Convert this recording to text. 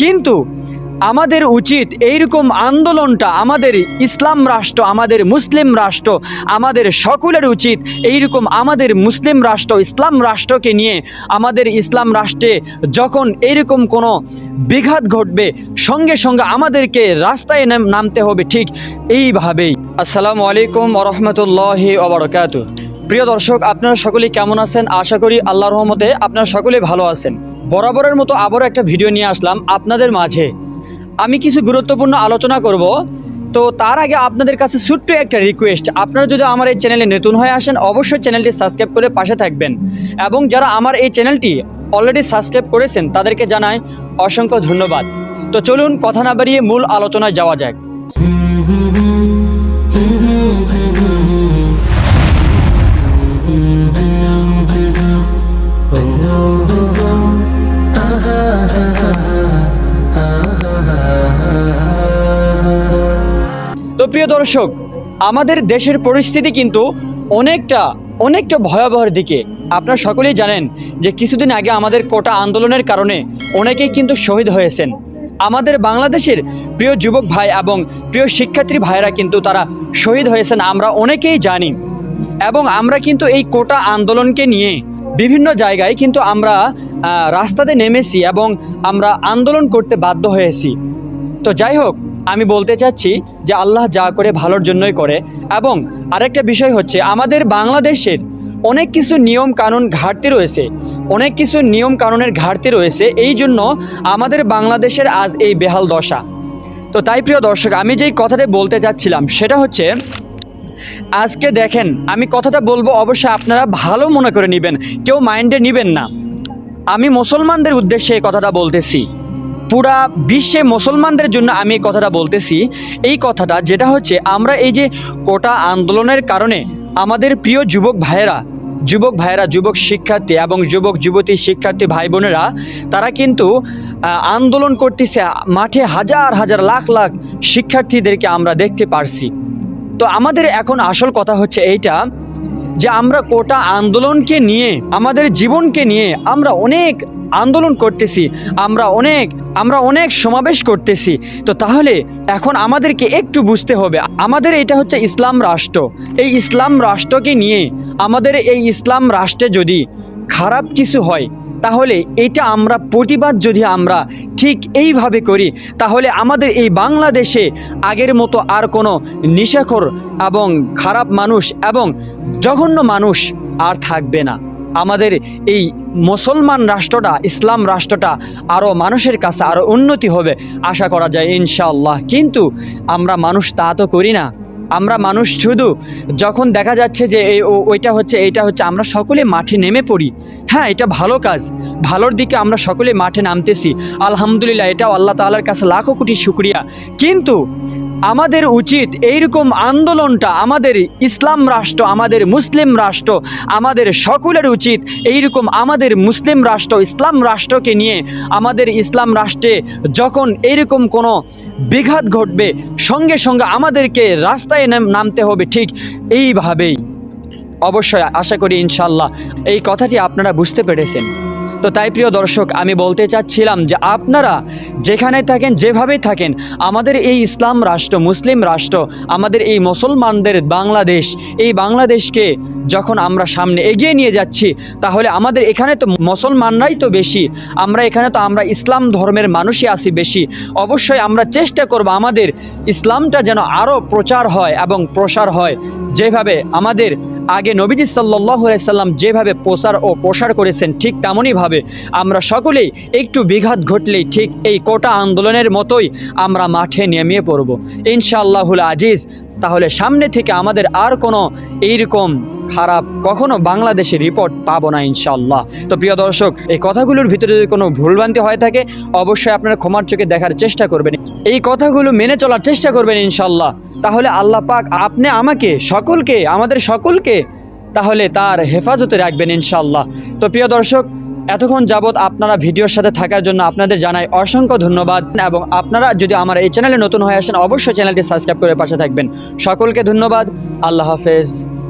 কিন্তু আমাদের উচিত এইরকম আন্দোলনটা আমাদের ইসলাম রাষ্ট্র, আমাদের মুসলিম রাষ্ট্র, আমাদের সকলের উচিত এইরকম আমাদের মুসলিম রাষ্ট্র, ইসলাম রাষ্ট্রকে নিয়ে আমাদের ইসলাম রাষ্ট্রে যখন এইরকম কোনো বিঘাত ঘটবে, সঙ্গে সঙ্গে আমাদেরকে রাস্তায় নামতে হবে ঠিক এইভাবেই। আসসালামু আলাইকুম রহমতুল্লাহি ওবরকাত প্রিয় দর্শক, আপনারা সকলেই কেমন আছেন? আশা করি আল্লাহ রহমতে আপনারা সকলেই ভালো আছেন। বরাবরের মতো আবারও একটা ভিডিও নিয়ে আসলাম আপনাদের মাঝে। আমি কিছু গুরুত্বপূর্ণ আলোচনা করব। তো তার আগে আপনাদের কাছে ছোট্ট একটা রিকোয়েস্ট আপনারা যদি আমার এই চ্যানেলে নতুন হয়ে আসেন, অবশ্যই চ্যানেলটি সাবস্ক্রাইব করে পাশে থাকবেন। এবং যারা আমার এই চ্যানেলটি অলরেডি সাবস্ক্রাইব করেছেন, তাদেরকে জানাই অসংখ্য ধন্যবাদ। তো চলুন, কথা না বাড়িয়ে মূল আলোচনায় যাওয়া যাক। প্রিয় দর্শক, আমাদের দেশের পরিস্থিতি কিন্তু অনেকটা অনেকটা ভয়াবহের দিকে। আপনারা সকলেই জানেন যে কিছুদিন আগে আমাদের কোটা আন্দোলনের কারণে অনেকেই কিন্তু শহীদ হয়েছেন। আমাদের বাংলাদেশের প্রিয় যুবক ভাই এবং প্রিয় শিক্ষার্থী ভাইরা কিন্তু তারা শহীদ হয়েছেন, আমরা অনেকেই জানি। এবং আমরা কিন্তু এই কোটা আন্দোলনকে নিয়ে বিভিন্ন জায়গায় কিন্তু আমরা রাস্তাতে নেমেছি এবং আমরা আন্দোলন করতে বাধ্য হয়েছি। তো যাই হোক আমি বলতে চাচ্ছি যে আল্লাহ যা করে ভালোর জন্যই করে। এবং আরেকটা বিষয় হচ্ছে, আমাদের বাংলাদেশের অনেক কিছু নিয়ম কানুন ঘাটতি রয়েছে। অনেক কিছু নিয়ম কানুনের ঘাটতি রয়েছে, এই জন্য আমাদের বাংলাদেশের আজ এই বেহাল দশা। তো তাই প্রিয় দর্শক, আমি যেই কথাটা বলতে চাচ্ছিলাম, সেটা হচ্ছে, আজকে দেখেন, আমি কথাটা বলব অবশ্যই আপনারা ভালো মনে করে নেবেন, কেউ মাইন্ডে নেবেন না। আমি মুসলমানদের উদ্দেশ্যে এই কথাটা বলতেছি। পুরা বিশ্বে মুসলমানদের জন্য আমি এই কথাটা বলতেছি। এই কথাটা যেটা হচ্ছে, আমরা এই যে কোটা আন্দোলনের কারণে আমাদের প্রিয় যুবক ভাইয়েরা যুবক ভাইয়েরা, যুবক শিক্ষার্থী এবং যুবক, যুবতী শিক্ষার্থী ভাই বোনেরা, তারা কিন্তু আন্দোলন করতেছে, মাঠে হাজার হাজার, লাখ লাখ শিক্ষার্থীদেরকে আমরা দেখতে পারছি। তো আমাদের এখন আসল কথা হচ্ছে এইটা যে আমরা কোটা আন্দোলনকে নিয়ে, আমাদের জীবনকে নিয়ে আমরা অনেক আন্দোলন করতেছি, আমরা অনেক আমরা অনেক সমাবেশ করতেছি। তো তাহলে এখন আমাদেরকে একটু বুঝতে হবে, আমাদের এটা হচ্ছে ইসলাম রাষ্ট্র। এই ইসলাম রাষ্ট্রকে নিয়ে আমাদের এই ইসলাম রাষ্ট্রে যদি খারাপ কিছু হয় তাহলে এটা আমরা প্রতিবাদ যদি আমরা ঠিক এইভাবে করি, তাহলে আমাদের এই বাংলাদেশে আগের মতো আর কোনো নিশাখর এবং খারাপ মানুষ এবং জঘন্য মানুষ আর থাকবে না। আমাদের এই মুসলমান রাষ্ট্রটা, ইসলাম রাষ্ট্রটা আরও মানুষের কাছে আরও উন্নতি হবে, আশা করা যায় ইনশাআল্লাহ। কিন্তু আমরা মানুষ তা তো করি না। আমরা মানুষ শুধু যখন দেখা যাচ্ছে যে ওইটা হচ্ছে, এইটা হচ্ছে, আমরা সকলে মাঠে নেমে পড়ি। হ্যাঁ এটা ভালো কাজ। ভালোর দিকে আমরা সকলে মাঠে নামতেছি। আলহামদুলিল্লাহ, এটাও আল্লাহ তাআলার কাছে লাখো কোটি শুক্রিয়া। কিন্তু আমাদের উচিত এইরকম আন্দোলনটা আমাদের ইসলাম রাষ্ট্র, আমাদের মুসলিম রাষ্ট্র, আমাদের সকলের উচিত এইরকম আমাদের মুসলিম রাষ্ট্র, ইসলাম রাষ্ট্রকে নিয়ে আমাদের ইসলাম রাষ্ট্রে যখন এইরকম কোনো বিঘাত ঘটবে, সঙ্গে সঙ্গে আমাদেরকে রাস্তায় নাম- নামতে হবে ঠিক এইভাবেই। অবশ্যই আশা করি ইনশাল্লাহ এই কথাটি আপনারা বুঝতে পেরেছেন। তো তাই প্রিয় দর্শক, আমি বলতে চাচ্ছিলাম যে আপনারা যেখানে থাকেন, যেভাবেই থাকেন, আমাদের এই ইসলাম রাষ্ট্র, মুসলিম রাষ্ট্র, আমাদের এই মুসলমানদের বাংলাদেশ, এই বাংলাদেশকে যখন আমরা সামনে এগিয়ে নিয়ে যাচ্ছি, তাহলে আমাদের এখানে তো মুসলমানরাই তো বেশি, আমরা এখানে তো আমরা ইসলাম ধর্মের মানুষই আছি বেশি। অবশ্যই আমরা চেষ্টা করব আমাদের ইসলামটা যেন আরও প্রচার হয় এবং প্রসার হয়, যেভাবে আমাদের আগে নবীজি সাল্লাহ সাল্লাম যেভাবে প্রসার ও প্রসার করেছেন ঠিক তেমনইভাবে আমরা সকলেই একটু বিঘাত ঘটলেই ঠিক এই কোটা আন্দোলনের মতোই আমরা মাঠে নেমে পড়ব। ইনশাআল্লাহুল আজিজ তাহলে সামনে থেকে আমাদের আর কোনো এইরকম খারাপ কখনো বাংলাদেশে রিপোর্ট পাবো না ইনশাল্লাহ তো প্রিয় দর্শক, এই কথাগুলোর ভিতরে যদি কোনো ভুলভ্রান্তি হয়ে থাকে, অবশ্যই আপনারা ক্ষমার চোখে দেখার চেষ্টা করবেন। এই কথাগুলো মেনে চলার চেষ্টা করবেন ইনশাল্লাহ তাহলে আল্লাহ পাক আপনি আমাকে, সকলকে, আমাদের সকলকে তাহলে তার হেফাজতে রাখবেন ইনশাল্লাহ তো প্রিয় দর্শক এতক্ষণ যাবৎ আপনারা ভিডিওর সাথে থাকার জন্য আপনাদের জানাই অসংখ্য ধন্যবাদ এবং আপনারা যদি আমার এই চ্যানেলে নতুন হয়ে আসেন, অবশ্যই চ্যানেলটি সাবস্ক্রাইব করে পাশে থাকবেন। সকলকে ধন্যবাদ। আল্লাহ হাফেজ।